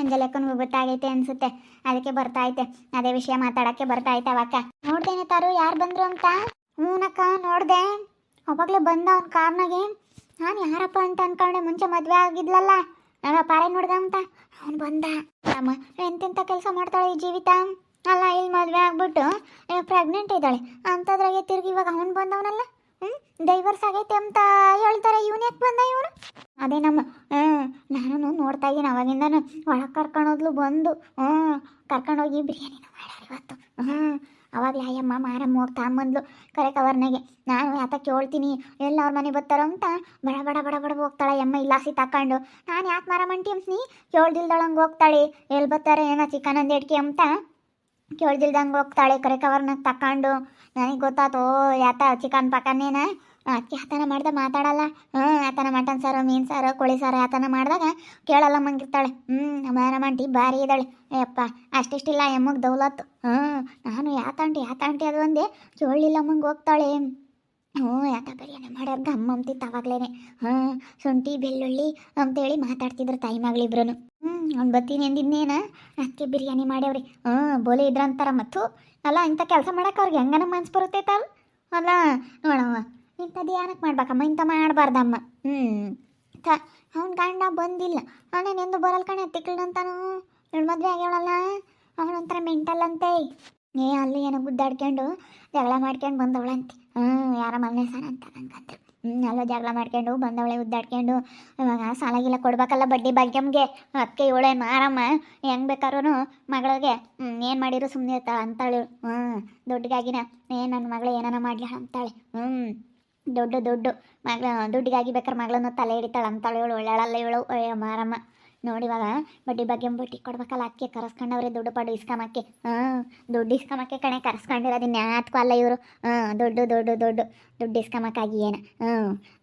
ಅಂಜಲಕ್ಕನಿಗೂ ಗೊತ್ತಾಗೈತೆ ಅನ್ಸುತ್ತೆ. ಅದಕ್ಕೆ ಬರ್ತಾ ಐತೆ ಅದೇ ವಿಷಯ ಮಾತಾಡಕ್ಕೆ ಬರ್ತಾ ಐತೆ ಅವಕ್ಕ. ನೋಡ್ದೇನೆ ತಾರು, ಯಾರು ಬಂದ್ರು ಅಂತ? ಹ್ಞೂನಕ್ಕ ನೋಡ್ದೆ. ಒಬ್ಬಾಗ್ಲೇ ಬಂದ ಅವ್ನ ಕಾರ್ನಾಗೆ. ನಾನು ಯಾರಪ್ಪ ಅಂತ ಅನ್ಕೊಂಡೆ, ಮುಂಚೆ ಮದುವೆ ಆಗಿದ್ಲಲ್ಲ. ನಾನು ಪಾರೆ ನೋಡ್ದ ಅಂತ. ಅವ್ನು ಬಂದ. ಅಮ್ಮ ಎಂತೆಂಥ ಕೆಲಸ ಮಾಡ್ತಾಳೆ ಈ ಜೀವಿತ? ಅಲ್ಲ, ಇಲ್ಲಿ ಮದುವೆ ಆಗ್ಬಿಟ್ಟು ಪ್ರೆಗ್ನೆಂಟ್ ಇದ್ದಾಳೆ. ಅಂಥದ್ರಾಗೆ ತಿರ್ಗಿ ಇವಾಗ ಅವ್ನು ಬಂದವನಲ್ಲ? ಹ್ಞೂ ಡೈವರ್ಸ್ ಆಗೈತೆ ಅಂತ ಹೇಳ್ತಾರೆ. ಇವನ್ ಯಾಕೆ ಬಂದ ಇವನು? ಅದೇ ನಮ್ಮ ಹ್ಞೂ ನಾನು ನೋಡ್ತಾ ಇದ್ದೀನಿ. ಅವಾಗಿಂದನು ಒಳಗೆ ಕರ್ಕೊಂಡೋದ್ಲು ಬಂದು ಹ್ಞೂ ಕರ್ಕೊಂಡೋಗಿ ಬಿರಿಯಾನಿ ಮಾಡ್ಯಾರ ಇವತ್ತು. ಹ್ಞೂ ಅಯ್ಯಮ್ಮ ಮಾರಮ್ಮ ಹೋಗಿ ತಾಂಬಂದ್ಲು ಕರೆ ಕವರ್ನಾಗೆ. ನಾನು ಯಾತ ಕೇಳ್ತೀನಿ ಎಲ್ಲ ಅವ್ರ ಮನೆ ಬರ್ತಾರೋ ಅಂತ ಬಡ ಬಡ ಬಡ ಬಡ ಹೋಗ್ತಾಳೆ ಅಮ್ಮ ಇಲ್ಲಾಸಿ ತಕೊಂಡು. ನಾನು ಯಾಕೆ ಮಾರಮ್ಮಂಟಿ ಅಂತೀನಿ? ಕೇಳ್ದಿಲ್ದಳಂಗೆ ಹೋಗ್ತಾಳೆ. ಎಲ್ಲಿ ಬರ್ತಾರೆ? ಏನೋ ಚಿಕನ್ ಅಂದೇಡ್ಕೆ ಅಂತ ಕೇಳ್ದಿಲ್ದಂಗೆ ಹೋಗ್ತಾಳೆ. ಕರೆ ಕವರ್ನ ತಕೊಂಡು ನನಗೆ ಗೊತ್ತಾತು ಯಾತ ಚಿಕನ್ ಪಕನ್ನೇನ ಅಕ್ಕಿ ಆತನ ಮಾಡ್ದೆ ಮಾತಾಡಲ್ಲ. ಹ್ಞೂ ಆತನ ಮಟನ್ ಸಾರು, ಮೀನು ಸಾರು, ಕೋಳಿ ಸಾರು ಆತನ ಮಾಡಿದಾಗ ಕೇಳಲ್ಲ ಮಂಗಿರ್ತಾಳೆ ಹ್ಞೂ ಮಾರಮಂಟಿ ಭಾರಿ ಇದ್ದಾಳೆ ಯಪ್ಪ, ಅಷ್ಟಿಷ್ಟಿಲ್ಲ, ಎಮ್ಮಗ್ ದೌಲತ್ತು. ಹ್ಞೂ ನಾನು ಯಾತಂಟಿ ಯಾತಂಟಿ ಅದು ಒಂದೇ ಚೋಳಿಲ್ಲ ಮಂಗೆ ಹೋಗ್ತಾಳೆ. ಹ್ಞೂ ಯಾತ ಬಿರಿಯಾನಿ ಮಾಡ್ಯಾರ ಗಮ್ಮ ಅಂತಿತ್ತು ಅವಾಗ್ಲೇ ಹ್ಞೂ ಶುಂಠಿ, ಬೆಳ್ಳುಳ್ಳಿ ಅಂತೇಳಿ ಮಾತಾಡ್ತಿದ್ರು ತಾಯಿ ಮಗಳಿಬ್ರು ಅವ್ನು ಬತ್ತೀನಿ ಅಂದಿದ್ನೇನ ಅದಕ್ಕೆ ಬಿರಿಯಾನಿ ಮಾಡ್ಯಾವ್ರಿ. ಹ್ಞೂ, ಬೋಲೆ ಇದ್ರಂತಾರ ಮತ್ತು ಅಲ್ಲ, ಇಂಥ ಕೆಲಸ ಮಾಡೋಕೆ ಅವ್ರಿಗೆ ಹೆಂಗನ ಮನ್ಸು ಬರುತ್ತೆ ತಾವು ಅಲ್ಲ, ನೋಡವ್ವ ಇಂಥದ್ದು ಏನಕ್ಕೆ ಮಾಡ್ಬೇಕಮ್ಮ, ಇಂಥ ಮಾಡಬಾರ್ದಮ್ಮ. ಹ್ಞೂ. ತ ಅವ್ನ ಗಂಡ ಬಂದಿಲ್ಲ. ಅವನೇನೆಂದು ಬರಲ್ ಕಣೆ ತಿಕ್ಳಂತಾನು ಇವಳು ಮದುವೆ ಆಗ್ಯವಳಲ್ಲ ಅವನೊಂಥರ ಮೆಂಟಲ್ ಅಂತೆ. ಏ, ಅಲ್ಲಿ ಏನೋ ಗುದ್ದಾಡ್ಕೊಂಡು ಜಗಳ ಮಾಡ್ಕೊಂಡು ಬಂದವಳಂತೆ. ಹ್ಞೂ, ಯಾರ ಮನೆ ಸರ್ ಅಂತ ನಂಗಂತ ಅಲ್ಲ ಜಗಳ ಮಾಡ್ಕೊಂಡು, ಬಂದವಳೆ ಉದ್ದಾಡ್ಕೊಂಡು, ಇವಾಗ ಸಾಲ ಗೀಲ ಕೊಡ್ಬೇಕಲ್ಲ ಬಡ್ಡಿ ಬಗ್ಗೆಮ್ಗೆ ಅದಕ್ಕೆ ಇವಳೆ ಮಾರಮ್ಮ? ಹೆಂಗೆ ಬೇಕಾದ್ರೂ ಮಗಳಿಗೆ ಏನು ಮಾಡಿರು ಸುಮ್ಮನೆ ಇರ್ತಾಳೆ ಅಂತಾಳು. ಹ್ಞೂ ದುಡ್ಡಿಗಾಗಿನ, ಏ ನನ್ನ ಮಗಳು ಏನಾನ ಮಾಡ್ಲಿ ಅಂತಾಳೆ. ಹ್ಞೂ ದೊಡ್ಡ ದೊಡ್ಡ ಮಗಳ, ದುಡ್ಡಿಗಾಗಿ ಬೇಕಾದ್ರೆ ಮಗಳನ್ನು ತಲೆ ಹಿಡಿತಾಳೆ ಅಂತಾಳೆ ಇವಳು. ಒಳ್ಳೆಳಲ್ಲ ಇವಳು. ಅಯ್ಯೋ ಮಾರಮ್ಮ. ನೋಡಿ ಇವಾಗ, ಬಡ್ಡಿ ಬಗ್ಗೆ ಬಡ್ಡಿ ಕೊಡ್ಬೇಕಲ್ಲ ಅದಕ್ಕೆ ಕರೆಸ್ಕೊಂಡವ್ರೆ ದುಡ್ಡು ಪಡ್ಡು ಇಸ್ಕೊಂಬಕ್ಕೆ ಹಾಂ, ದುಡ್ಡು ಇಸ್ಕೊಂಬಕ್ಕೆ ಕಣೆ, ಕರೆಸ್ಕೊಂಡಿರೋದು ನ್ಯಾತ್ಕೋ ಅಲ್ಲ ಇವರು. ಹಾಂ, ದುಡ್ಡು ದುಡ್ಡು ದುಡ್ಡು. ದುಡ್ಡು ಇಸ್ಕೊಂಬಕ್ಕಾಗಿ ಏನು? ಹ್ಞೂ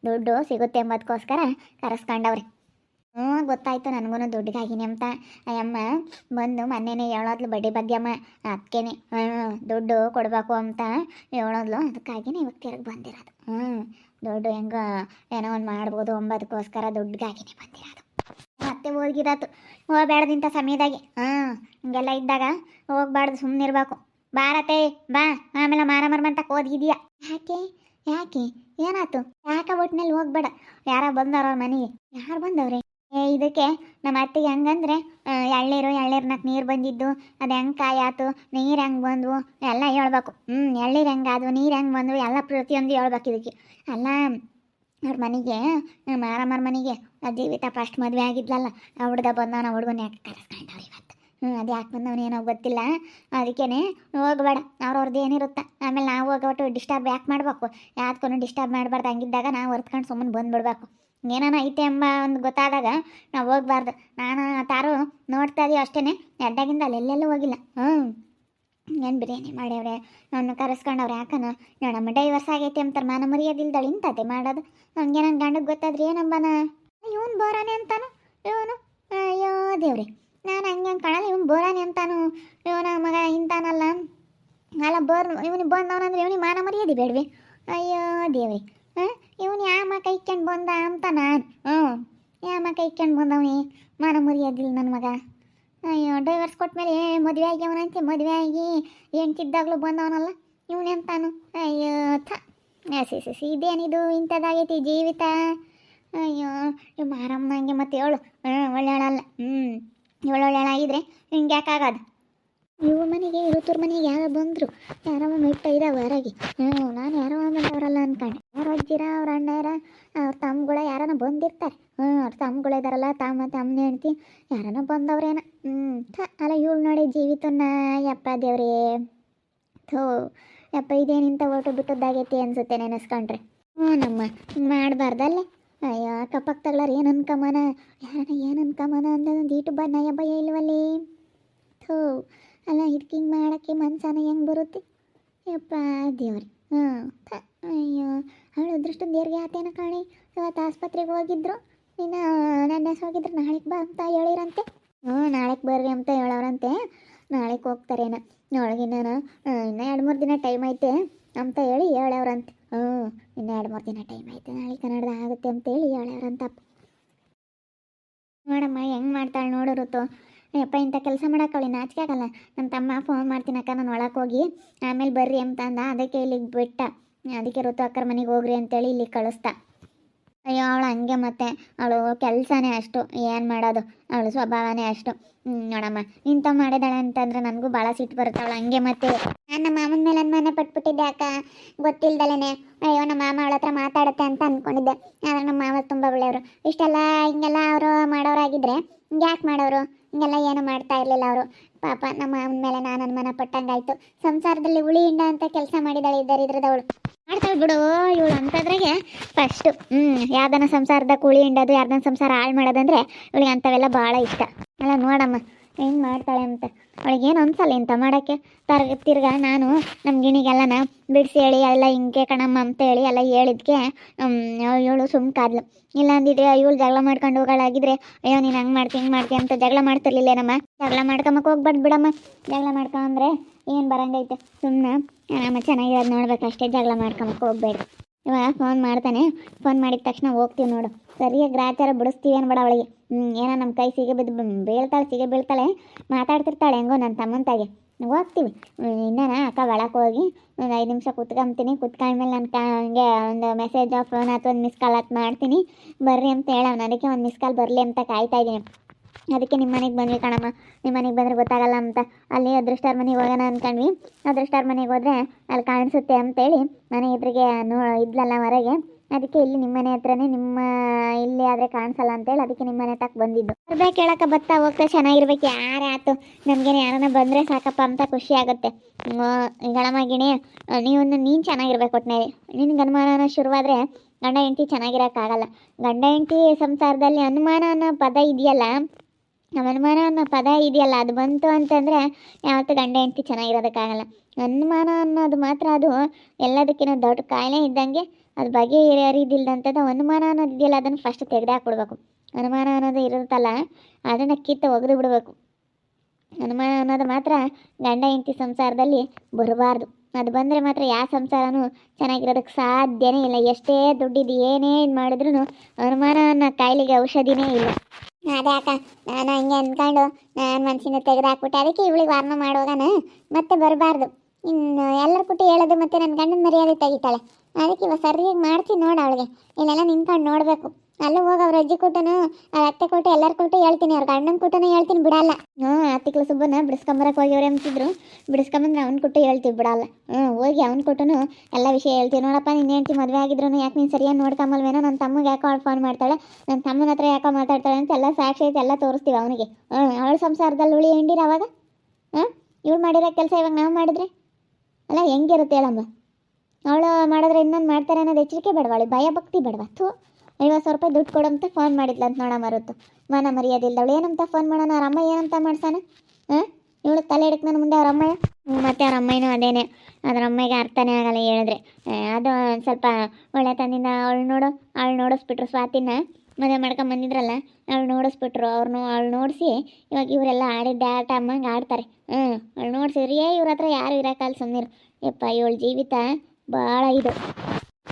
ದುಡ್ಡು ಸಿಗುತ್ತೆ ಎಂಬುದಕ್ಕೋಸ್ಕರ ಕರೆಸ್ಕೊಂಡವ್ರೆ. ಹ್ಞೂ, ಗೊತ್ತಾಯ್ತು ನನಗೂ ದುಡ್ಡಿಗಾಗಿನಿ ಅಂತ ಅಯ್ಯಮ್ಮ, ಬಂದು ಮೊನ್ನೆನೇ ಹೇಳೋದ್ಲು ಬಡ್ಡಿ ಬಗ್ಗೆ ಅಮ್ಮ. ಅದಕ್ಕೇನೆ ಹ್ಞೂ ದುಡ್ಡು ಕೊಡಬೇಕು ಅಂತ ಹೇಳೋದ್ಲು. ಅದಕ್ಕಾಗಿನೇ ಇವಾಗ ತಿರುಗಿ ಬಂದಿರೋದು. ಹ್ಞೂ, ದುಡ್ಡು ಹೆಂಗ ಏನೋ ಒಂದು ಮಾಡ್ಬೋದು ಒಂಬದಕ್ಕೋಸ್ಕರ ದುಡ್ಡಿಗಾಗಿನೇ ಬಂದಿರೋದು. ಮತ್ತೆ ಹೋಗಿರತ್ತು ಹೋಗ್ಬೇಡ್ದಿಂಥ ಸಮಯದಾಗೆ. ಹಾಂ, ಹಿಂಗೆಲ್ಲ ಇದ್ದಾಗ ಹೋಗ್ಬಾರ್ದು ಸುಮ್ಮನೆ ಇರಬೇಕು. ಬಾ ಆಮೇಲೆ ಮಾರ ಅಂತ ಓದಿದ್ಯಾ ಯಾಕೆ ಯಾಕೆ? ಏನಾಯ್ತು? ಯಾಕೆ ಒಟ್ಟಿನಲ್ಲಿ ಹೋಗ್ಬೇಡ? ಯಾರ ಬಂದವ್ರ ಅವ್ರ ಮನೆಗೆ? ಯಾರು ಬಂದವ್ರೆ? ಏ, ಇದಕ್ಕೆ ನಮ್ಮ ಅತ್ತಿಗೆ ಹಂಗಂದ್ರೆ ಎಳ್ಳೀರು ಎಳ್ಳೀರ್ನಕ್ಕೆ ನೀರು ಬಂದಿದ್ದು, ಅದು ಹೆಂಗೆ ಕಾಯಾತು? ನೀರು ಹೆಂಗೆ ಬಂದ್ವು? ಎಲ್ಲ ಹೇಳ್ಬೇಕು. ಹ್ಞೂ ಎಳ್ಳೀರು ಹೆಂಗಾದ್ವು? ನೀರು ಹೆಂಗೆ ಬಂದವು? ಎಲ್ಲ ಪ್ರತಿಯೊಂದು ಹೇಳ್ಬೇಕು ಇದಕ್ಕೆ. ಅಲ್ಲ ಅವ್ರ ಮನೆಗೆ ಮಾರಮ್ಮರ ಮನೆಗೆ. ಆ ಜೀವಿತ ಫಸ್ಟ್ ಮದುವೆ ಆಗಿದ್ಲಲ್ಲ, ಆ ಹುಡ್ಗ ಬಂದವನ ಹುಡುಗನ ಯಾಕೆ ಕರೆಸ್ಕೊಂಡವ್ರು ಇವತ್ತು? ಹ್ಞೂ ಅದು ಯಾಕೆ ಬಂದವನು ಏನೋ ಗೊತ್ತಿಲ್ಲ. ಅದಕ್ಕೇನೆ, ಹೋಗ್ಬೇಡ ಅವ್ರವ್ರದ್ದು ಏನಿರುತ್ತೆ? ಆಮೇಲೆ ನಾವು ಹೋಗೋಟ್ಟು ಡಿಸ್ಟರ್ಬ್ ಯಾಕೆ ಮಾಡಬೇಕು? ಯಾವ್ದಕ್ಕೂ ಡಿಸ್ಟರ್ಬ್ ಮಾಡಬಾರ್ದು ಹಂಗಿದ್ದಾಗ ನಾವು ಹೊರ್ತ್ಕೊಂಡು ಸುಮ್ಮನೆ ಬಂದುಬಿಡ್ಬೇಕು. ಏನಾನ ಐತೆ ಎಂಬ ಒಂದು ಗೊತ್ತಾದಾಗ ನಾವು ಹೋಗ್ಬಾರ್ದು. ನಾನು ತಾರು ನೋಡ್ತಾ ಇದೀವಿ ಅಷ್ಟೇ ಎದ್ದಾಗಿಂದ ಅಲ್ಲೆಲ್ಲೆಲ್ಲೂ ಹೋಗಿಲ್ಲ. ಹ್ಞೂ ಏನು ಬಿರಿಯಾನಿ ಮಾಡ್ಯವ್ರೆ? ನಾನು ಕರೆಸ್ಕೊಂಡವ್ರೆ ಯಾಕನ? ನೋಡಮ್ಮ ಡೈವರ್ಸ್ ಆಗೈತೆ ಅಂತಾರೆ ಮಾನ ಮರ್ಯಾದಿಲ್ದಳು ಇಂಥದ್ದೆ ಮಾಡೋದು. ನನಗೆ ನನ್ನ ಗಂಡಗೆ ಗೊತ್ತಾದ್ರೆ ಏನಂಬನ? ಇವನು ಬೋರಾನೆ ಅಂತಾನು? ಇವನು? ಅಯ್ಯೋ, ದೇವ್ರಿ. ನಾನು ಹಂಗೆ ಕಾಣಲ್ಲ, ಇವನು ಬೋರಾನೆ ಅಂತಾನು? ಇವನ ಮಗ ಇಂತಾನಲ್ಲ ಅಲ್ಲ, ಬೋರ್, ಇವನಿಗೆ ಬಂದವನಂದ್ರೆ ಇವನಿಗೆ ಮಾನ ಮರ್ಯಾದೆ ಬೇಡ್ವಿ. ಅಯ್ಯೋ, ದೇವ್ರಿ. ಹಾಂ? ಇವನು ಯಾವ ಮಗ ಇಕ್ಕೊಂಡು ಬಂದ ಅಂತ ನಾನು? ಹ್ಞೂ ಯಾವ ಮಕ ಇಕ್ಕೊಂಡು ಬಂದವನಿ? ಮಾನ ಮರ್ಯಾದಿಲ್ಲ ನನ್ನ ಮಗ. ಅಯ್ಯೋ ಡೈವರ್ಸ್ ಕೊಟ್ಮೇಲೆ ಮದುವೆ ಆಗ್ಯವನಂತೆ ಮದುವೆ ಆಗಿ. ಹೆಂಡ್ತಿದ್ದಾಗಲೂ ಬಂದವನಲ್ಲ ಇವನೆಂತಾನು ಅಯ್ಯೋ, ಥ. ಸಿ ಸಿ ಸಿ, ಇದೇನಿದು ಇಂಥದ್ದಾಗೈತಿ ಜೀವಿತ? ಅಯ್ಯೋ ಇವ್ ಮಾರಮ್ಮಂಗೆ ಮತ್ತೆ ಹೇಳು ಒಳ್ಳೆ ಹೇಳಲ್ಲ ಹ್ಞೂ ಇವಳು ಆಗಿದ್ರೆ ಹಿಂಗೆ ಯಾಕಾಗದು ಇವ್ರ ಮನೆಗೆ ಇರುತ್ತೂರ್ ಮನೆಗೆ ಯಾರೋ ಬಂದರು. ಯಾರೋ ಇಟ್ಟ ಇದಾವೆ ಹೊರಗೆ. ಹ್ಞೂ ನಾನು ಯಾರೋ ಬಂದವರಲ್ಲ ಅನ್ಕೊಂಡೆ. ಯಾರೋ ಅಜ್ಜಿರ, ಅವ್ರ ಅಣ್ಣರ ಅವ್ರ ತಮ್ಮಗಳ ಯಾರನ ಬಂದಿರ್ತಾರೆ. ಹ್ಞೂ ಅವ್ರ ತಮ್ಮಗಳು ಇದಾರಲ್ಲ, ತಮ್ಮ, ತಮ್ಮನ ಹೆಂಡ್ತಿ. ಯಾರನ ಬಂದವ್ರೇನ. ಹ್ಞೂ ಅಲ್ಲ ಇವಳು ನೋಡಿ ಜೀವಿತ ಯಪ್ಪ ದೇವ್ರೇ. ಥೋ, ಯಪ್ಪ ಇದೇನಿಂತ ಓಟು ಬಿಟ್ಟದ್ದಾಗೈತಿ ಅನ್ಸುತ್ತೆ ನೆನೆಸ್ಕೊಂಡ್ರೆ. ಹ್ಞೂ ನಮ್ಮ, ಮಾಡಬಾರ್ದಲ್ಲೇ. ಅಯ್ಯೋ ಕಪ್ಪಕ್ಕೆ ತಗ್ಲಾರ ಏನು ಅನ್ಕಮನ? ಯಾರನ ಏನು ಅನ್ಕಮನ ಅನ್ನೋದೊಂದು ಈಟು ಬಣ್ಣ ಭಯ ಇಲ್ವಲ್ಲಿ. ಥೋ ಅಲ್ಲ ಇದಕ್ಕೆ ಹಿಂಗೆ ಮಾಡೋಕ್ಕೆ ಮನ್ಸಾನ ಹೆಂಗೆ ಬರುತ್ತೆ? ಯಪ್ಪ, ದೇವ್ರಿ. ಹಾಂ ಅಯ್ಯೋ, ಅವಳು ಅದೃಷ್ಟ ದೇವ್ರಿಗೆ ಆತೇನ ಕಾಣಿ? ಇವತ್ತು ಆಸ್ಪತ್ರೆಗೆ ಹೋಗಿದ್ರು. ಇನ್ನು ನನ್ನ ಹೋಗಿದ್ರು ನಾಳೆಗೆ ಬಾ ಅಂತ ಹೇಳಿರಂತೆ. ಹ್ಞೂ, ನಾಳೆಗೆ ಬರ್ರಿ ಅಂತ ಹೇಳೋರಂತೆ ನಾಳೆಗೆ ಹೋಗ್ತಾರೇನ? ನಾಳೆಗಿನ್ನ ಇನ್ನೂ ಎರಡು ಮೂರು ದಿನ ಟೈಮ್ ಐತೆ ಅಂತ ಹೇಳಿ ಹೇಳವ್ರಂತೆ. ಹ್ಞೂ, ಇನ್ನು ಎರಡು ಮೂರು ದಿನ ಟೈಮ್ ಐತೆ ನಾಳೆ ಕನ್ನಡದ ಆಗುತ್ತೆ ಅಂತೇಳಿ ಹೇಳವ್ರಂತಪ್ಪ. ನೋಡಮ್ಮ, ಹೆಂಗೆ ಮಾಡ್ತಾಳೆ ನೋಡೋರುತ್ತು ಅಯ್ಯಪ್ಪ, ಇಂಥ ಕೆಲಸ ಮಾಡೋಕ್ಕವಳಿ ನಾಚಿಕೆ ಆಗಲ್ಲ. ನಮ್ಮ ತಮ್ಮ ಫೋನ್ ಮಾಡ್ತೀನಕ್ಕ, ನಾನು ಒಳಗೆ ಹೋಗಿ. ಆಮೇಲೆ ಬರ್ರಿ ಅಂತ ಅಂದ. ಅದಕ್ಕೆ ಇಲ್ಲಿಗೆ ಬಿಟ್ಟ. ಅದಕ್ಕೆ ಋತು ಅಕ್ಕರ ಮನೆಗೆ ಹೋಗ್ರಿ ಅಂತೇಳಿ ಇಲ್ಲಿ ಕಳಿಸ್ತಾ ಅಯ್ಯೋ, ಅವಳು ಹಂಗೆ ಮತ್ತೆ. ಅವಳು ಕೆಲಸನೇ ಅಷ್ಟು. ಏನು ಮಾಡೋದು? ಅವಳು ಸ್ವಭಾವನೇ ಅಷ್ಟು. ನೋಡಮ್ಮ. ಇಂಥ ಮಾಡಿದಾಳೆ ಅಂತಂದ್ರೆ ನನಗೂ ಭಾಳ ಸಿಟ್ಟು ಬರುತ್ತೆ. ಅವಳು ಹಂಗೆ ಮತ್ತೆ. ನಾನು ನಮ್ಮ ಮಾಮನ ಮೇಲೆ ಅನುಮಾನ ಪಟ್ಬಿಟ್ಟಿದ್ದೆ ಅಕ್ಕ. ಗೊತ್ತಿಲ್ದಲೇ ಅಯ್ಯೋ, ನಮ್ಮ ಮಾಮ ಅವಳ ಹತ್ರ ಮಾತಾಡುತ್ತೆ ಅಂತ ಅಂದ್ಕೊಂಡಿದ್ದೆ ಆದರೆ ನಮ್ಮ ಮಾಮ ತುಂಬ ಒಳ್ಳೆಯವರು. ಇಷ್ಟೆಲ್ಲ ಹಿಂಗೆಲ್ಲ ಅವರು ಮಾಡೋರಾಗಿದ್ರೆ ಯಾಕೆ ಮಾಡೋರು? ಹಿಂಗೆಲ್ಲ ಏನು ಮಾಡ್ತಾ ಇರಲಿಲ್ಲ ಅವರು. ಪಾಪ ನಮ್ಮ ಅವನ ಮೇಲೆ ನಾನು ಅನುಮಾನ ಪಟ್ಟಂಗಾಯ್ತು. ಸಂಸಾರದಲ್ಲಿ ಹುಳಿ ಹಿಂಡ ಅಂತ ಕೆಲಸ ಮಾಡಿದಾಳೆ ದರಿದ್ರದವಳು. ಮಾಡ್ತಾಳೆ ಬಿಡು ಇವಳು ಅಂತದ್ರಾಗೆ ಫಸ್ಟು ಹ್ಞೂ ಯಾವ್ದನ ಸಂಸಾರದ ಕೂಳಿ ಹಿಂಡೋದು, ಯಾರ್ದನ ಸಂಸಾರ ಹಾಳು ಮಾಡೋದಂದ್ರೆ ಇವಳಿಗೆ ಅಂಥವೆಲ್ಲ ಭಾಳ ಇಷ್ಟ. ಅಲ್ಲ ನೋಡಮ್ಮ ಹೆಂಗೆ ಮಾಡ್ತಾಳೆ ಅಂತ. ಅವಳಿಗೇನು ಅನ್ಸಲ್ಲ ಇಂಥ ಮಾಡೋಕ್ಕೆ. ತರ್ ತಿರ್ಗಾ ನಾನು ನಮ್ಮ ಗಿಣಿಗೆಲ್ಲನ ಬಿಡಿಸಿ ಹೇಳಿ, ಎಲ್ಲ ಹಿಂಗೆ ಕಣಮ್ಮ ಅಂತ ಹೇಳಿ ಎಲ್ಲ ಹೇಳಿದ್ಕೆ ಇವಳು ಸುಮ್ಕಾದ್ಲು ಇಲ್ಲ ಅಂದಿದ್ರೆ ಇವಳು ಜಗಳ ಮಾಡ್ಕೊಂಡು ಹೋಗಳಾಗಿದ್ರೆ, ಅಯ್ಯೋ, ನೀನು ಹಂಗೆ ಮಾಡ್ತಿ, ಹಿಂಗೆ ಮಾಡ್ತಿ ಅಂತ ಜಗಳ ಮಾಡ್ತಿರ್ಲಿಲ್ಲೇನಮ್ಮ? ಜಗಳ ಮಾಡ್ಕೊಂಬಕ್ಕೆ ಹೋಗ್ಬಾರ್ದು ಬಿಡಮ್ಮ. ಜಗಳ ಮಾಡ್ಕೊಂಡ್ರೆ ಏನು ಬರಂಗೈತೆ? ಸುಮ್ಮನೆ ನಮ್ಮ ಚೆನ್ನಾಗಿರೋದು ನೋಡ್ಬೇಕಷ್ಟೇ, ಜಗಳ ಮಾಡ್ಕೊಂಬಕ್ಕೆ ಹೋಗ್ಬೇಡಿ ಇವಾಗ ಫೋನ್ ಮಾಡ್ತಾನೆ. ಫೋನ್ ಮಾಡಿದ ತಕ್ಷಣ ಹೋಗ್ತೀವಿ ನೋಡು. ಸರಿಯಾಗಿ ಗ್ರಾಚಾರ ಬಿಡಿಸ್ತೀವಿ ಅನ್ಬೇಡ ಅವಳಿಗೆ. ಏನೋ ನಮ್ಮ ಕೈ ಸಿಗೆ ಬಿದ್ದು ಬೀಳ್ತಾಳೆ, ಸಿಗೆ ಬೀಳ್ತಾಳೆ. ಮಾತಾಡ್ತಿರ್ತಾಳೆ ಹೆಂಗೋ ನನ್ನ ತಮ್ಮಂತಾಗೆ. ಹೋಗ್ತೀವಿ. ಇನ್ನೇನ ಅಕ್ಕ ಒಳಕ್ಕೆ ಹೋಗಿ ಒಂದು ಐದು ನಿಮಿಷ ಕುತ್ಕೊಂತೀನಿ. ಕುತ್ಕೊಂಡ್ಮೇಲೆ ನಾನು ಕಾ, ಹಂಗೆ ಒಂದು ಮೆಸೇಜ್ ಫೋನ್ ಅಥವಾ ಒಂದು ಮಿಸ್ ಕಾಲ್ ಹತ್ತು ಮಾಡ್ತೀನಿ. ಬರ್ರಿ ಅಂತ ಹೇಳೋಣ ಅದಕ್ಕೆ ಒಂದು ಮಿಸ್ ಕಾಲ್ ಬರಲಿ ಅಂತ ಕಾಯ್ತಾ ಇದ್ದೀನಿ. ಅದಕ್ಕೆ ನಿಮ್ಮ ಮನೆಗೆ ಬಂದ್ವಿ ಕಣಮ್ಮ. ನಿಮ್ಮ ಮನೆಗೆ ಬಂದರೆ ಗೊತ್ತಾಗಲ್ಲ ಅಂತ. ಅಲ್ಲಿ ಅದೃಷ್ಟಾರ ಮನೆಗೆ ಹೋಗೋಣ ಅಂದ್ಕೊಂಡ್ವಿ ಅದೃಷ್ಟಾರ ಮನೆಗೆ ಹೋದ್ರೆ ಅಲ್ಲಿ ಕಾಣಿಸುತ್ತೆ ಅಂತೇಳಿ ಮನೆ ಎದುರಿಗೆ ನೋ ಇದ್ಲಲ್ಲ ಹೊರಗೆ. ಅದಕ್ಕೆ ಇಲ್ಲಿ ನಿಮ್ಮ ಮನೆ ಹತ್ರನೇ ನಿಮ್ಮ ಇಲ್ಲಿ ಆದರೆ ಕಾಣಿಸಲ್ಲ ಅಂತೇಳಿ ಅದಕ್ಕೆ ನಿಮ್ಮ ಮನೆ ತಕ್ಕ ಬಂದಿದ್ದು. ಬರ್ಬೇಕು ಕೇಳೋಕೆ ಬತ್ತಾ ಹೋಗ್ತಾ ಚೆನ್ನಾಗಿರ್ಬೇಕು. ಯಾರೇ ಆತು ನಮಗೇನೆ ಯಾರನ್ನ ಬಂದರೆ ಸಾಕಪ್ಪ ಅಂತ ಖುಷಿ ಆಗುತ್ತೆ. ಗಳಮ ಗಿಣಿ ನೀವು ನೀನು ಚೆನ್ನಾಗಿರ್ಬೇಕು ಒಟ್ಟಿನಲ್ಲಿ ನಿನ್ನ ಅನುಮಾನ ಶುರುವಾದರೆ ಗಂಡ ಹೆಂಡತಿ ಚೆನ್ನಾಗಿರೋಕ್ಕಾಗಲ್ಲ. ಗಂಡ ಹೆಂಡತಿ ಸಂಸಾರದಲ್ಲಿ ಅನುಮಾನ ಅನ್ನೋ ಪದ ಇದೆಯಲ್ಲ ಅನುಮಾನ ಅನ್ನೋ ಪದ ಇದೆಯಲ್ಲ, ಅದು ಬಂತು ಅಂತಂದರೆ ಯಾವತ್ತೂ ಗಂಡ ಹೆಂಡತಿ ಚೆನ್ನಾಗಿರೋದಕ್ಕಾಗಲ್ಲ. ಅನುಮಾನ ಅನ್ನೋದು ಮಾತ್ರ ಅದು ಎಲ್ಲದಕ್ಕಿಂತ ದೊಡ್ಡ ಕಾಯಿಲೆ ಇದ್ದಂಗೆ ಅದು ಬಗೆ ಹರಿದಿಲ್ದಂಥದ್ದು ಅನುಮಾನ ಅನ್ನೋದು ಇದೆಯಲ್ಲ, ಅದನ್ನು ಫಸ್ಟ್ ತೆಗೆದಾಕ್ಬಿಡ್ಬೇಕು. ಅನುಮಾನ ಅನ್ನೋದು ಇರುತ್ತಲ್ಲ, ಅದನ್ನು ಕಿತ್ತು ಒಗೆದು ಬಿಡಬೇಕು. ಅನುಮಾನ ಅನ್ನೋದು ಮಾತ್ರ ಗಂಡ ಹೆಂಡತಿ ಸಂಸಾರದಲ್ಲಿ ಬರಬಾರ್ದು. ಅದು ಬಂದರೆ ಮಾತ್ರ ಯಾವ ಸಂಸಾರನೂ ಚೆನ್ನಾಗಿರೋದಕ್ಕೆ ಸಾಧ್ಯನೇ ಇಲ್ಲ. ಎಷ್ಟೇ ದುಡ್ಡಿದ್ದು ಏನೇನು ಮಾಡಿದ್ರು ಅನುಮಾನ ಅನ್ನೋ ಕಾಯಿಲೆಗೆ ಔಷಧಿನೇ ಇಲ್ಲ. ಅದೇ ಅಕ್ಕ, ನಾನು ಹಂಗೆ ಅಂದ್ಕೊಂಡು ನಾನು ಮನಸ್ಸಿನ ತೆಗೆದಾಕ್ಬಿಟ್ಟೆ. ಅದಕ್ಕೆ ಇವಳಿಗೆ ವಾರ್ನ ಮಾಡುವಾಗನ ಮತ್ತೆ ಬರಬಾರ್ದು. ಇನ್ನು ಎಲ್ಲರ ಕುಟ್ಟಿ ಹೇಳೋದು ಮತ್ತೆ ನನ್ನ ಗಂಡನ ಮರ್ಯಾದೆ ತೆಗಿತಾಳೆ. ಅದಕ್ಕೆ ಇವಾಗ ಸರಿಯಾಗಿ ಮಾಡ್ತೀನಿ ನೋಡು ಅವಳಿಗೆ. ಇಲ್ಲೆಲ್ಲ ನಿಂತ್ಕೊಂಡು ನೋಡಬೇಕು. ಅಲ್ಲೂ ಹೋಗಿ ಅವ್ರ ಅಜ್ಜಿ ಕೂಟನ, ಅವ್ರ ಅತ್ತೆ ಕೂಟ, ಎಲ್ಲರ ಕೂಟ ಹೇಳ್ತೀನಿ, ಅವ್ರ ಗಂಡನ ಕೂಟನ ಹೇಳ್ತೀನಿ, ಬಿಡಲ್ಲ. ಹ್ಞೂ ಅತ್ತಿಕ್ಳು ಸುಬ್ಬನ ಬಿಡಿಸ್ಕೊಂಬರಕ್ಕೆ ಹೋಗಿ ಅವ್ರು ಅಂತಿದ್ರು ಬಿಡಿಸ್ಕೊಂಬಂದ್ರೆ ಅವ್ನ ಕೂಟ ಹೇಳ್ತೀವಿ, ಬಿಡಲ್ಲ. ಹ್ಞೂ, ಹೋಗಿ ಅವ್ನ ಕೂಟನು ಎಲ್ಲ ವಿಷಯ ಹೇಳ್ತೀವಿ. ನೋಡಪ್ಪ ನಿನ್ನ ಹೇಳ್ತಿ ಮದುವೆ ಆಗಿದ್ರು ಯಾಕೆ ನೀನು ಸರಿಯಾಗಿ ನೋಡ್ಕೊಂಬಲ್ವೇನೋ? ನನ್ನ ತಮ್ಮಗೆ ಯಾಕೋ ಅವಳು ಫೋನ್ ಮಾಡ್ತಾಳೆ? ನನ್ನ ತಮ್ಮನ ಹತ್ರ ಯಾಕೋ ಮಾತಾಡ್ತಾಳೆ ಅಂತ ಎಲ್ಲ ಸಾಕ್ಷಿ ಐತೆ ಎಲ್ಲ ತೋರಿಸ್ತೀವಿ ಅವನಿಗೆ. ಹ್ಞೂ, ಅವಳ ಸಂಸಾರದಲ್ಲಿ ಉಳಿ ಹೆಂಡಿರ ಅವಾಗ? ಹಾಂ ಇವಳು ಮಾಡಿರೋ ಕೆಲಸ ಇವಾಗ ನಾವು ಮಾಡಿದ್ರೆ? ಅಲ್ಲ, ಹೆಂಗಿರುತ್ತೆ ಹೇಳಮ್ಮ? ಅವಳು ಮಾಡಿದ್ರೆ ಇನ್ನೊಂದು ಮಾಡ್ತಾರೆ ಅನ್ನೋದು ಎಚ್ಚರಿಕೆ ಬೇಡವಾಳಿ ಭಯ ಭಕ್ತಿ ಬೇಡವಾ? ಥೂ. ಐವತ್ತು ಸಾವಿರ ರೂಪಾಯಿ ದುಡ್ಡು ಕೊಡಂತ ಫೋನ್ ಮಾಡಿದ್ಲಂತ ನೋಡ ಮರುತ್ತು ಮನ ಮರ್ಯಾದಿಲ್ದವಳು. ಏನಂತ ಫೋನ್ ಮಾಡೋಣ? ಅವ್ರ ಅಮ್ಮ ಏನಂತ ಮಾಡ್ಸಾನ ಹಾಂ? ಇವಳು ತಲೆ ಹಿಡಕ್ ನನ್ನ ಮುಂದೆ ಅವ್ರ ಅಮ್ಮಯ್ಯ? ಮತ್ತೆ ಅವ್ರ ಅಮ್ಮನೂ ಅದೇನೆ. ಅದ್ರ ಅಮ್ಮಗೆ ಅರ್ಥನೇ ಆಗಲ್ಲ ಹೇಳಿದ್ರೆ. ಅದು ಸ್ವಲ್ಪ ಸ್ವಲ್ಪ ಒಳ್ಳೆತನದಿಂದ ಅವಳು ನೋಡು, ಅವಳು ನೋಡಿಸ್ಬಿಟ್ರು ಸ್ವಾತಿನ. ಮದುವೆ ಮಾಡ್ಕೊಂಡು ಬಂದಿದ್ರಲ್ಲ, ಅವಳು ನೋಡಿಸ್ಬಿಟ್ರು. ಅವ್ರನ್ನೂ ಅವಳು ನೋಡಿಸಿ ಇವಾಗ ಇವರೆಲ್ಲ ಆಡಿದ್ದ ಆಟ, ಅಮ್ಮಂಗೆ ಆಡ್ತಾರೆ. ಹ್ಞೂ, ಅವಳು ನೋಡಿಸಿದ್ರಿ, ಏ, ಇವ್ರ ಹತ್ರ ಯಾರು ಇರೋಕ್ಕಲ್ಲ ಸುಮ್ಮನಿರು ಯಪ್ಪ, ಇವಳು ಜೀವಿತ ಭಾಳ ಇದು.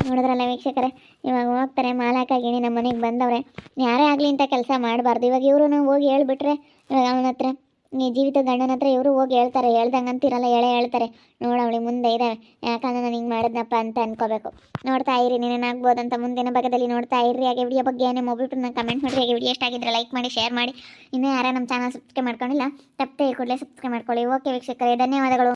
ನೋಡಿದ್ರಲ್ಲ ವೀಕ್ಷಕರೇ? ಇವಾಗ ಹೋಗ್ತಾರೆ ಮಾಲಾಕಾಗಿಣಿ ನಮ್ಮ ಮನೆಗೆ ಬಂದವ್ರೆ. ಯಾರೇ ಆಗಲಿ ಇಂಥ ಕೆಲಸ ಮಾಡಬಾರ್ದು. ಇವಾಗ ಇವರು ಹೋಗಿ ಹೇಳ್ಬಿಟ್ರೆ, ಇವಾಗ ಅವನ ಹತ್ರ, ನೀ ಜೀವಿತ ಗಂಡನ ಹತ್ರ ಇವರು ಹೋಗಿ ಹೇಳ್ತಾರೆ. ಹೇಳ್ದಂಗೆ ಅಂತಿರಲ್ಲ ಹೇಳೇ ಹೇಳ್ತಾರೆ. ನೋಡವಳಿ ಮುಂದೆ ಇದ್ದಾವೆ ಯಾಕಂದ್ರೆ ನಾನು ಹಿಂಗೆ ಮಾಡಿದ್ನಪ್ಪ ಅಂತ ಅನ್ಕೋಬೇಕು. ನೋಡ್ತಾ ಇರಿ ನೀನೇನಾಗ್ಬೋದು ಅಂತ ಮುಂದಿನ ಭಾಗದಲ್ಲಿ ನೋಡ್ತಾ ಇರಿ. ಹಾಗೆ ವಿಡಿಯೋ ಬಗ್ಗೆ ಏನೇ ಮೊಬೈಲ್ ನಾನು ಕಮೆಂಟ್ ಮಾಡಿ ಹಾಗೆ ವಿಡಿಯೋ ಎಷ್ಟು ಆಗಿದ್ರೆ ಲೈಕ್ ಮಾಡಿ ಶೇರ್ ಮಾಡಿ. ಇನ್ನೂ ಯಾರೇ ನಮ್ಮ ಚಾನಲ್ ಸಬ್ಸ್ಕ್ರೈಬ್ ಮಾಡ್ಕೊಂಡಿಲ್ಲ, ತಪ್ಪದೆ ಕೂಡಲೇ ಸಬ್ಸ್ಕ್ರೈಬ್ ಮಾಡ್ಕೊಳ್ಳಿ. ಓಕೆ ವೀಕ್ಷಕರೇ, ಧನ್ಯವಾದಗಳು.